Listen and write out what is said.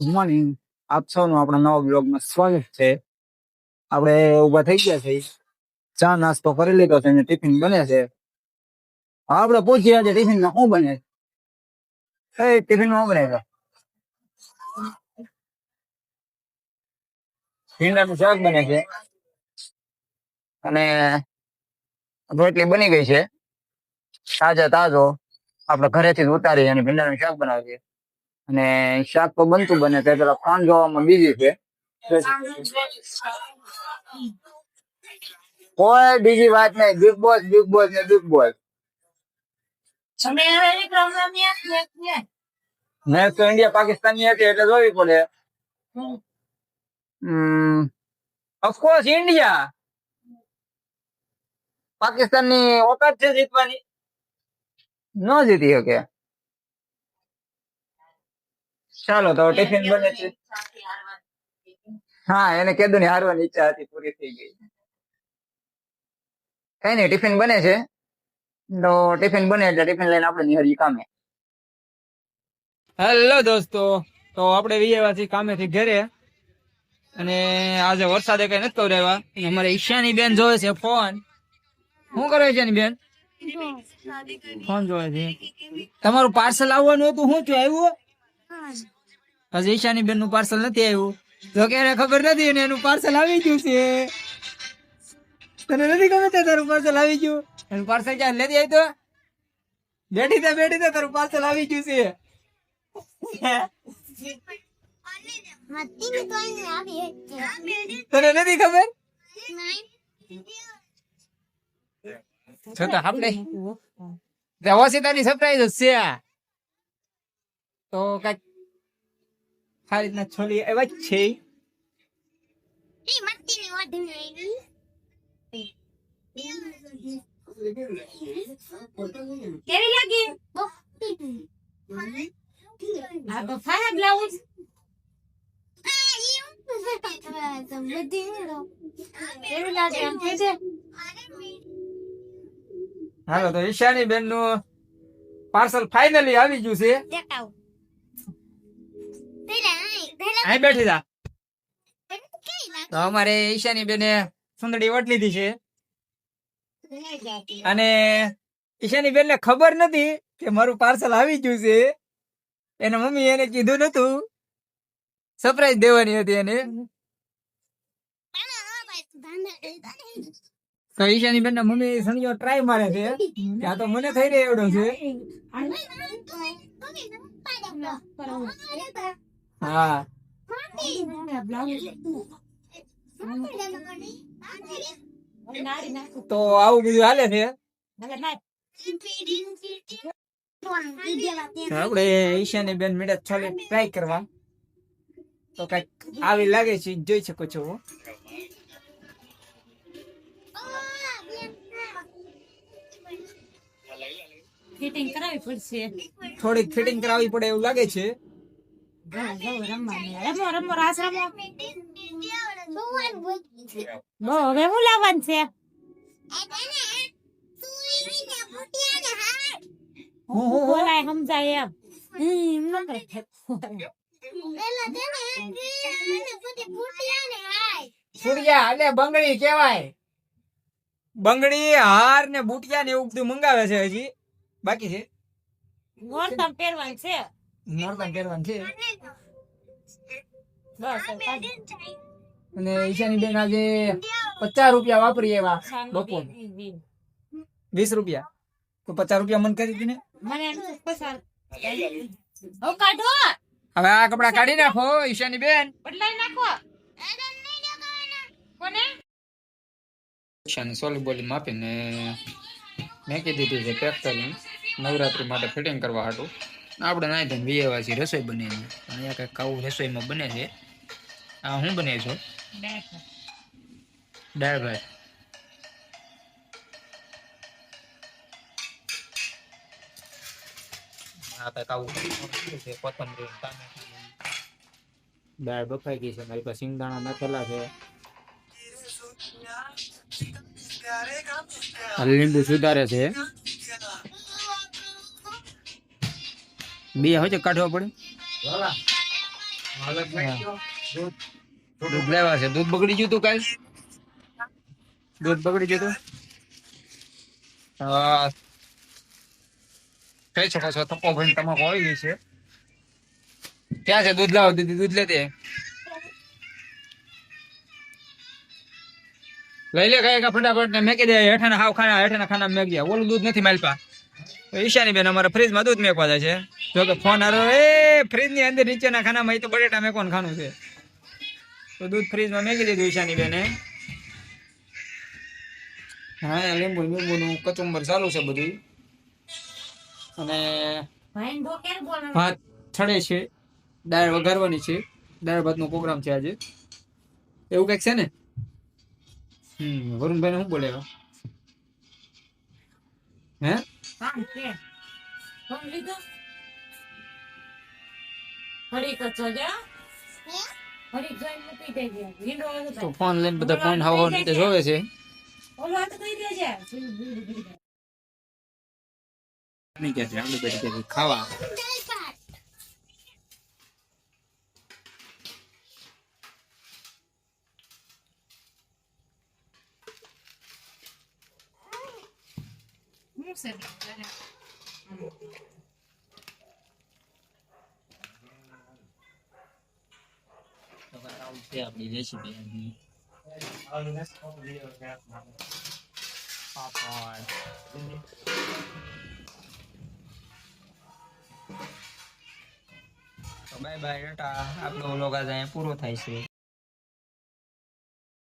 Good morning આપ સૌનું આપણા નવા બ્લોગમાં સ્વાગત છે. આપણે ઊભા થઈ ગયા છે ચા નાસ્તો કરી લીધો છે અને ટિફિન બને છે. આપણે પૂછીએ આજે ટિફિનમાં શું બને છે? એ ટિફિનમાં શું બને છે? ભીંડાનું શાક બને છે. અને રોટલી બની ગઈ છે. તાજા તાજો. આપણે ઘરેથી જ ઉતારી અને ભીંડાનું શાક બનાવીએ. અને શાક તો બનતું બને તે પેલા ફોન જોવામાં બીજી છે. કોઈ બીજી વાત નહીં બિગ બોસ બિગ બોસ ને બિગ બોસ મેચ તો ઇન્ડિયા પાકિસ્તાનની હતી એટલે જોવી પડે. ઓફકોર્સ ઇન્ડિયા પાકિસ્તાનની ઓકાત છે જીતવાની. ન જીતી શકે. ચાલો તો ટિફિન બને છે હા એને કેદુ ની હારવાની ઈચ્છા હતી પૂરી થઈ ગઈ. કઈ નઈ ટિફિન બને છે. તો ટિફિન બને એટલે ટિફિન લઈને આપણે નિહરી કામે. હેલો દોસ્તો તો આપણે વિજયવાથી કામેથી ઘરે. અને આજે વરસાદે કઈ નથી કવરાવ્યા અને અમારે ઈશાની બેન જોવે છે ફોન. શું કરે છે બેન? ફોન જોવે છે. તમારું પાર્સલ આવવાનું હતું શું થયું? આવ્યું હજી ઈશાની બેનનું પાર્સલ નથી આવ્યું. તો કે એને ખબર નથી અને એનું પાર્સલ આવી ગયું છે. તને નથી ખબર છે તારું પાર્સલ આવી ગયું? એનું પાર્સલ ક્યાં લેતી આવી તો? બેઠી તો બેઠી તો તારું પાર્સલ આવી ગયું છે. તને નથી ખબર? છતાં આપણે ઓસિતાની સરપ્રાઈઝ છે તો કંઈક આ રીતના છોલી એવા જ છે. કેવી લાગી? આ તો ફાયા બ્લાઉઝ. હાલો તો ઈશાની બેનનું પાર્સલ ફાઇનલી આવી ગયું છે. દેખાવ. અહીં બેઠી જા. તો અમારે ઈશાની બેને સુંદરી વટ લીધી છે. અને ઈશાની બેન ને ખબર નથી કે મારું પાર્સલ આવી ગયું છે. એના મમ્મી એને કીધું નતું. સરપ્રાઈઝ દેવાની હતી એને. તો ઈશાની બેન ના મમ્મી સમજો ટ્રાય મારે છે. આ તો મને થઈ રહ્યો એવડો છે હા. તો આવું બધું હાલે છે? આપડે આપણે ઈશાની બેન મેળા છોલે ટ્રાય કરવા. તો કંઈક આવી લાગે છે જોઈ શકો છો ફિટિંગ કરાવી પડશે. થોડીક ફિટિંગ કરાવવી પડે એવું લાગે છે. રમો રમો રાસ રમો બહુ હવે હું લાવવાનું છે? હું હું હું બોલાય સમજાય એમ. હમ, ન કરે. સૂર્યા એટલે બંગડી કેવાય બંગડી હાર ને બુટિયા ને એવું બધું મંગાવે છે હજી. બાકી છે? નોરતા પહેરવાનું છે. નોરતા પહેરવાનું છે. અને ઈશાની બેન આજે પચાસ રૂપિયા વાપરી એવા બપોર. વીસ રૂપિયા. તો પચાસ રૂપિયા મન કરી દીધી ને? મને એમ છે પસાર હવે આ કપડા કાઢી નાખો ઈશાની બેન. બદલાઈ નાખો. ઈશાની સોલી બોલી માપીને મેકી દીધી છે પેક કરીને નવરાત્રી માટે ફિટિંગ કરવા હાટું. આપણે નાઈ ધોઈને વિયેવાસી રસોઈ બનીને અહીંયા કંઈક આવું રસોઈમાં બને છે. આ હું બને છો? દાળ ભાત. આ કંઈક આવું છે. કોથમરી દાળ બફાઈ ગઈ છે. મારી પાસે સિંગદાણા નાખેલા છે. આ લીંબુ સુધારે છે. બે હોય કાઢવા પડે. દૂધ લેવા છે. દૂધ બગડી ગયું તું કાલ? દૂધ બગડી ગયું તું? કહી શકો છો તપો ભાઈ તમાકુ આવી ગઈ છે. ક્યાં છે દૂધ લાવો દીદી દૂધ લેતી લઈ લે કઈ ફટાફટ ને મેકી દે. હેઠાના હાવ ખાના હેઠાના ખાના મેકી દે. ઓલું દૂધ નથી માલપા. તો ઈશાની બેન અમારા ફ્રીજમાં દૂધ મેકવા જાય છે. જો કે ફોન હારો એ ફ્રીજની અંદર નીચેના ખાનામાં એ તો બટેટા મેકવાનું ખાનું છે. તો દૂધ ફ્રીજમાં મેકી દીધું ઈશાની બેને હા લીંબુ લીંબુનું કચુંબર ચાલુ છે બધું. અને? ભાત છડે છે. દાળ વઘારવાની છે. દાળ ભાતનો પ્રોગ્રામ છે આજે. એવું કંઈક છે ને? હમ વરુણભાઈને શું બોલે વાળો તો ફોન લઈને બધા ફોન હાવ રીતે જોવે છે. ખાવા. હું છે? રેસીપી બાય બાય ટાટા આપણો વ્લોગ પૂરો થાય છે